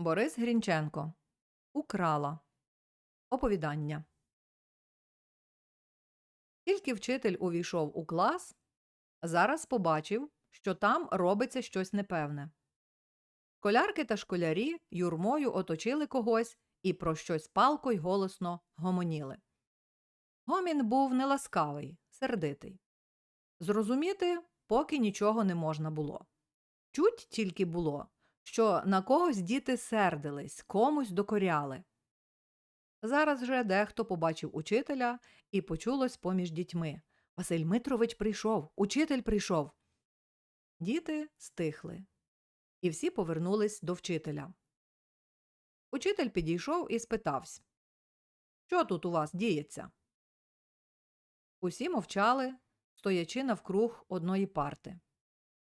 Борис Грінченко. Украла. Оповідання. Тільки вчитель увійшов у клас, зараз побачив, що там робиться щось непевне. Школярки та школярі юрмою оточили когось і про щось палко й голосно гомоніли. Гомін був неласкавий, сердитий. Зрозуміти поки нічого не можна було. Чуть тільки було, що на когось діти сердились, комусь докоряли. Зараз же дехто побачив учителя і почулось поміж дітьми. Василь Митрович прийшов, учитель прийшов. Діти стихли, і всі повернулись до вчителя. Учитель підійшов і спитався Що тут у вас діється? Усі мовчали, стоячи навкруг одної парти.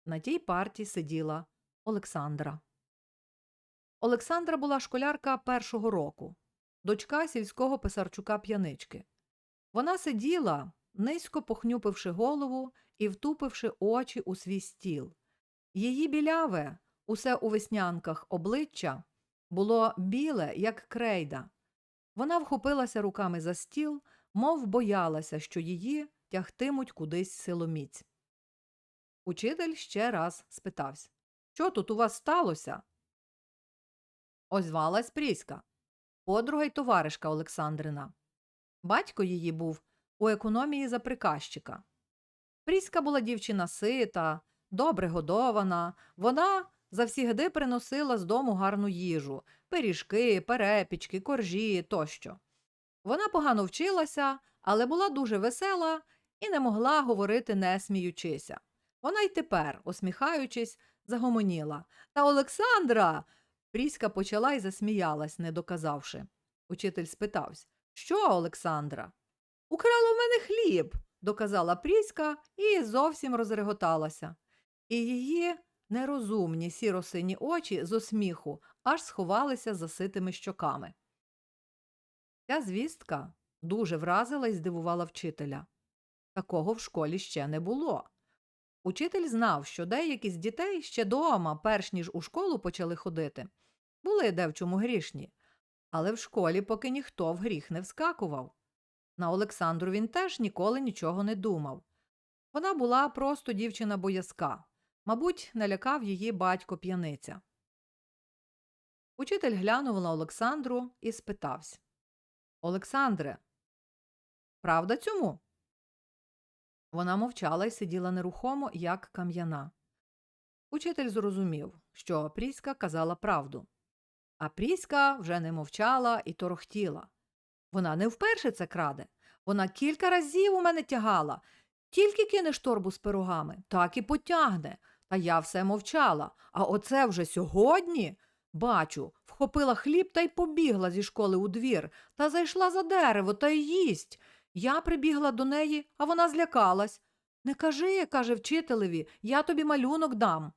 На тій парті сиділа Олександра. Олександра була школярка першого року, дочка сільського писарчука п'янички. Вона сиділа, низько похнюпивши голову і втупивши очі у свій стіл. Її біляве, усе у веснянках обличчя, було біле, як крейда. Вона вхопилася руками за стіл, мов боялася, що її тягтимуть кудись силоміць. Учитель ще раз спитався Що тут у вас сталося? Озвалась Пріська, подруга й товаришка Олександрина. Батько її був у економії за приказчика. Пріська була дівчина сита, добре годована. Вона завсігди приносила з дому гарну їжу пиріжки, перепічки, коржі тощо. Вона погано вчилася, але була дуже весела і не могла говорити, не сміючися. Вона й тепер, усміхаючись, загомоніла. Та Олександра. Пріська почала й засміялась, не доказавши. Учитель спитався Що, Олександра? Украла в мене хліб, доказала Пріська і зовсім розреготалася. І її нерозумні сіро-сині очі з осміху аж сховалися за ситими щоками. Ця звістка дуже вразила і здивувала вчителя. Такого в школі ще не було. Учитель знав, що деякі з дітей ще дома, перш ніж у школу почали ходити, були де в чому грішні, але в школі поки ніхто в гріх не вскакував. На Олександру він теж ніколи нічого не думав. Вона була просто дівчина боязка, мабуть, налякав її батько п'яниця. Учитель глянув на Олександру і спитався Олександре, правда цьому? Вона мовчала і сиділа нерухомо, як кам'яна. Учитель зрозумів, що Пріська казала правду. А Пріська вже не мовчала і торохтіла. Вона не вперше це краде. Вона кілька разів у мене тягала. Тільки кинеш торбу з пирогами, так і потягне. Та я все мовчала. А оце вже сьогодні. Бачу, вхопила хліб та й побігла зі школи у двір, та зайшла за дерево та й їсть. Я прибігла до неї, а вона злякалась. Не кажи, каже вчителеві, я тобі малюнок дам.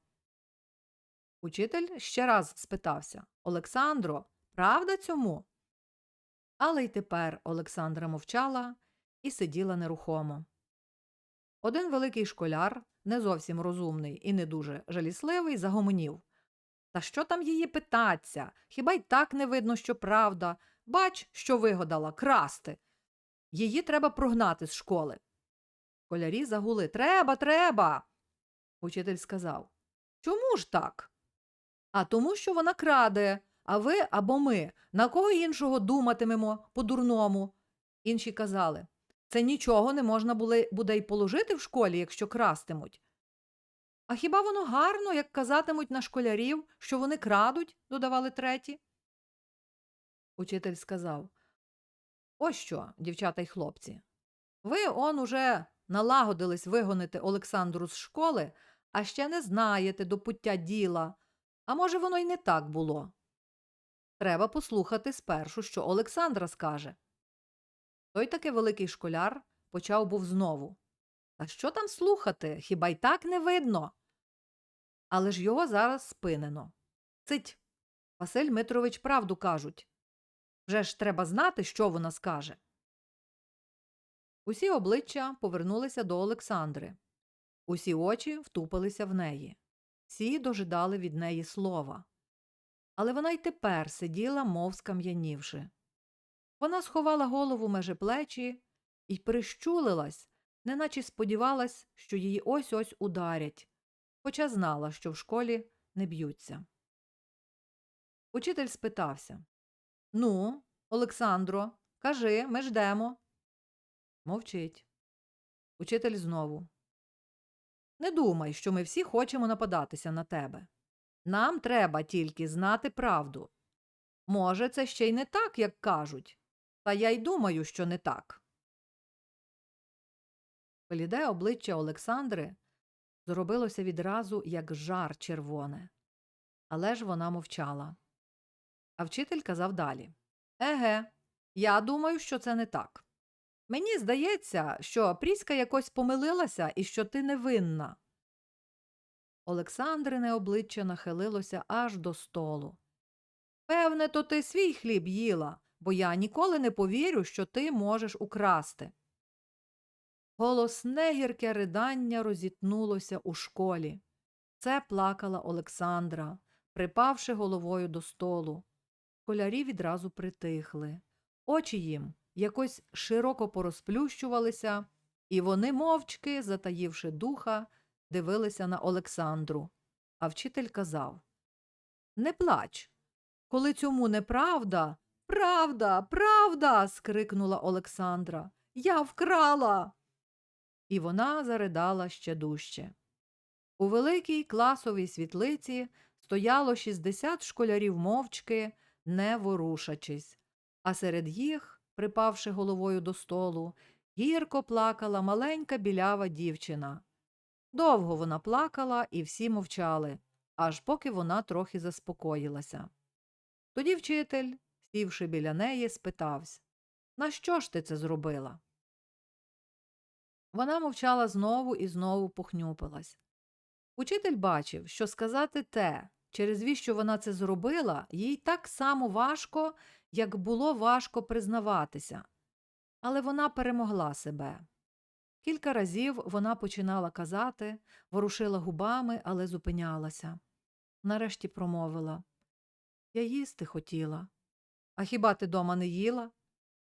Учитель ще раз спитався Олександро, правда цьому? Але й тепер Олександра мовчала і сиділа нерухомо. Один великий школяр, не зовсім розумний і не дуже жалісливий, загомонів. Та що там її питаться? Хіба й так не видно, що правда? Бач, що вигадала красти. Її треба прогнати з школи. Школярі загули Треба, треба. Учитель сказав Чому ж так? А тому, що вона краде, а ви або ми на кого іншого думатимемо по-дурному. Інші казали це нічого не можна буде й положити в школі, якщо крастимуть. А хіба воно гарно, як казатимуть на школярів, що вони крадуть, додавали треті. Учитель сказав Ось що, дівчата й хлопці. Ви он уже налагодились вигонити Олександру з школи, а ще не знаєте до пуття діла. А може, воно й не так було. Треба послухати спершу, що Олександра скаже. Той таки великий школяр почав був знову. Та що там слухати? Хіба й так не видно? Але ж його зараз спинено. Цить. Василь Митрович правду кажуть. Вже ж треба знати, що вона скаже. Усі обличчя повернулися до Олександри. Усі очі втупилися в неї. Всі дожидали від неї слова. але вона й тепер сиділа, мов скам'янівши. Вона сховала голову межи плечі і прищулилась, неначе сподівалась, що її ось ось ударять, хоча знала, що в школі не б'ються. Учитель спитався Ну, Олександро, кажи, ми ждемо. Мовчить. Учитель знову. Не думай, що ми всі хочемо нападатися на тебе. Нам треба тільки знати правду. Може, це ще й не так, як кажуть, та я й думаю, що не так. Бліде обличчя Олександри зробилося відразу, як жар червоне. Але ж вона мовчала. А вчитель казав далі Еге, я думаю, що це не так. Мені здається, що Пріська якось помилилася і що ти невинна. Олександрине обличчя нахилилося аж до столу. Певне, то ти свій хліб їла, бо я ніколи не повірю, що ти можеш украсти. Голосне гірке ридання розітнулося у школі. Це плакала Олександра, припавши головою до столу. Школярі відразу притихли. Очі їм якось широко порозплющувалися, і вони мовчки, затаївши духа, дивилися на Олександру. А вчитель казав Не плач. Коли цьому неправда. Правда, правда. скрикнула Олександра. Я вкрала. І вона заридала ще дужче. У великій класовій світлиці стояло 60 школярів мовчки, не ворушачись, а серед їх, припавши головою до столу, гірко плакала маленька білява дівчина. Довго вона плакала, і всі мовчали, аж поки вона трохи заспокоїлася. Тоді вчитель, сівши біля неї, спитався На що ж ти це зробила? Вона мовчала знову і знову похнюпилась. Учитель бачив, що сказати те, через віщо вона це зробила, їй так само важко, як було важко признаватися. Але вона перемогла себе. Кілька разів вона починала казати, ворушила губами, але зупинялася. Нарешті промовила Я їсти хотіла. А хіба ти дома не їла?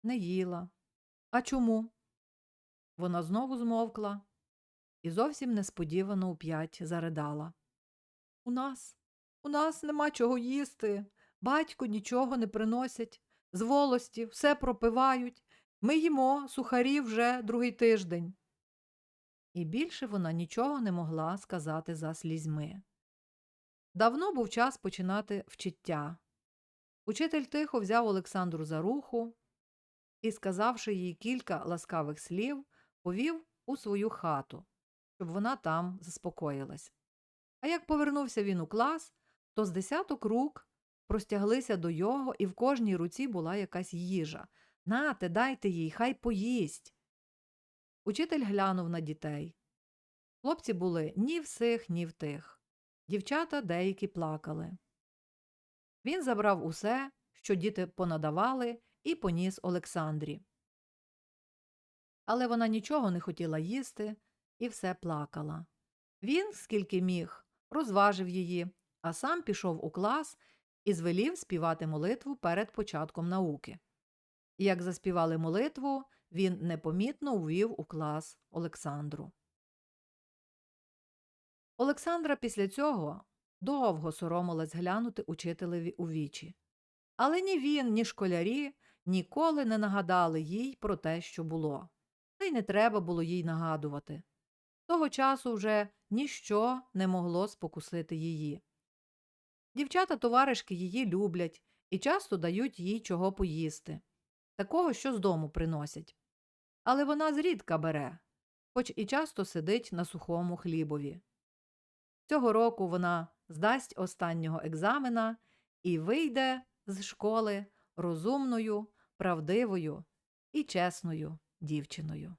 Не їла. А чому? Вона знову змовкла і зовсім несподівано уп'ять заридала. У нас, у нас нема чого їсти. Батько нічого не приносять, з волості все пропивають. Ми їмо сухарі вже другий тиждень. І більше вона нічого не могла сказати за слізьми. Давно був час починати вчиття. Учитель тихо взяв Олександру за руху і, сказавши їй кілька ласкавих слів, повів у свою хату, щоб вона там заспокоїлась. А як повернувся він у клас, то з десяток рук простяглися до його, і в кожній руці була якась їжа. Нате, дайте їй, хай поїсть. Учитель глянув на дітей. Хлопці були ні в сих, ні в тих. Дівчата деякі плакали. Він забрав усе, що діти понадавали, і поніс Олександрі. Але вона нічого не хотіла їсти і все плакала. Він, скільки міг, розважив її, а сам пішов у клас і звелів співати молитву перед початком науки. Як заспівали молитву, він непомітно увів у клас Олександру. Олександра після цього довго соромилась глянути учителеві у вічі. Але ні він, ні школярі ніколи не нагадали їй про те, що було. Та й не треба було їй нагадувати. Того часу вже ніщо не могло спокусити її. Дівчата товаришки її люблять і часто дають їй чого поїсти, такого, що з дому приносять. Але вона зрідка бере, хоч і часто сидить на сухому хлібові. Цього року вона здасть останнього екзамена і вийде з школи розумною, правдивою і чесною дівчиною.